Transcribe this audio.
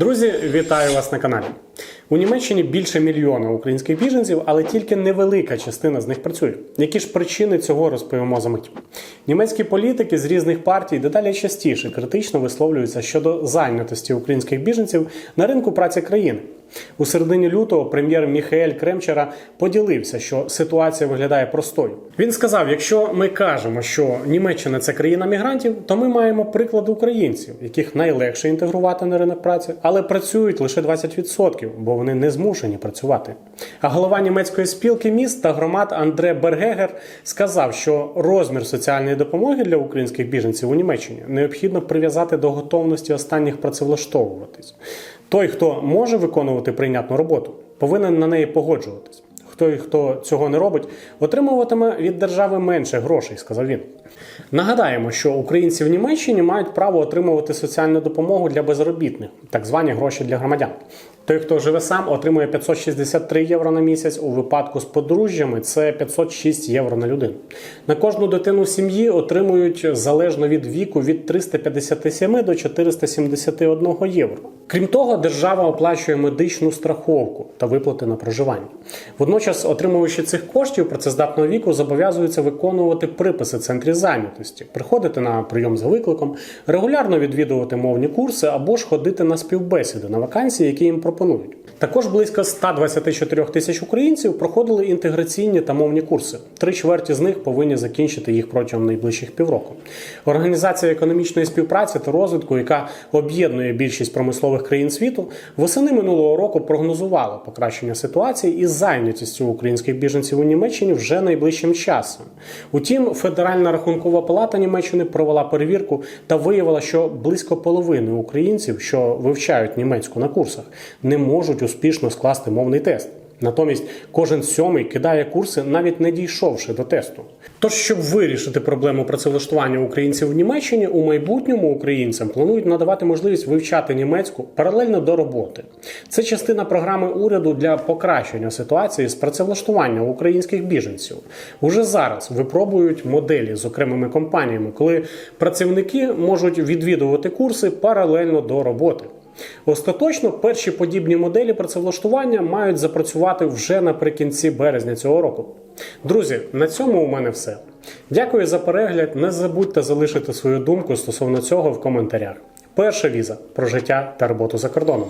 Друзі, вітаю вас на каналі. У Німеччині більше мільйона українських біженців, але тільки невелика частина з них працює. Які ж причини цього розповімо за мить? Німецькі політики з різних партій дедалі частіше критично висловлюються щодо зайнятості українських біженців на ринку праці країни. У середині лютого прем'єр Міхаель Кремчера поділився, що ситуація виглядає простою. Він сказав: якщо ми кажемо, що Німеччина це країна мігрантів, то ми маємо приклад українців, яких найлегше інтегрувати на ринок праці, але працюють лише 20%, бо вони не змушені працювати. А голова німецької спілки міст та громад Андре Бергегер сказав, що розмір соціальної допомоги для українських біженців у Німеччині необхідно прив'язати до готовності останніх працевлаштовуватись. Той, хто може виконувати прийнятну роботу, повинен на неї погоджуватись. Той, хто цього не робить, отримуватиме від держави менше грошей, сказав він. Нагадаємо, що українці в Німеччині мають право отримувати соціальну допомогу для безробітних, так звані гроші для громадян. Той, хто живе сам, отримує 563 євро на місяць. У випадку з подружжями це 506 євро на людину. На кожну дитину сім'ї отримують залежно від віку від 357 до 471 євро. Крім того, держава оплачує медичну страховку та виплати на проживання. Водночас, отримуючи цих коштів, працездатного віку зобов'язуються виконувати приписи центрів зайнятості, приходити на прийом за викликом, регулярно відвідувати мовні курси або ж ходити на співбесіди на вакансії, які їм пропонують. Також близько 124 тисяч українців проходили інтеграційні та мовні курси. Три чверті з них повинні закінчити їх протягом найближчих півроку. Організація економічної співпраці та розвитку, яка об'єднує більшість промислових країн світу, восени минулого року прогнозувала покращення ситуації із зайнятістю українських біженців у Німеччині вже найближчим часом. Утім, Федеральна рахункова палата Німеччини провела перевірку та виявила, що близько половини українців, що вивчають німецьку на курсах, не можуть успішно скласти мовний тест. Натомість кожен сьомий кидає курси, навіть не дійшовши до тесту. Тож, щоб вирішити проблему працевлаштування українців в Німеччині, у майбутньому українцям планують надавати можливість вивчати німецьку паралельно до роботи. Це частина програми уряду для покращення ситуації з працевлаштування українських біженців. Уже зараз випробують моделі з окремими компаніями, коли працівники можуть відвідувати курси паралельно до роботи. Остаточно перші подібні моделі працевлаштування мають запрацювати вже наприкінці березня цього року. Друзі, на цьому у мене все. Дякую за перегляд. Не забудьте залишити свою думку стосовно цього в коментарях. Перша віза про життя та роботу за кордоном.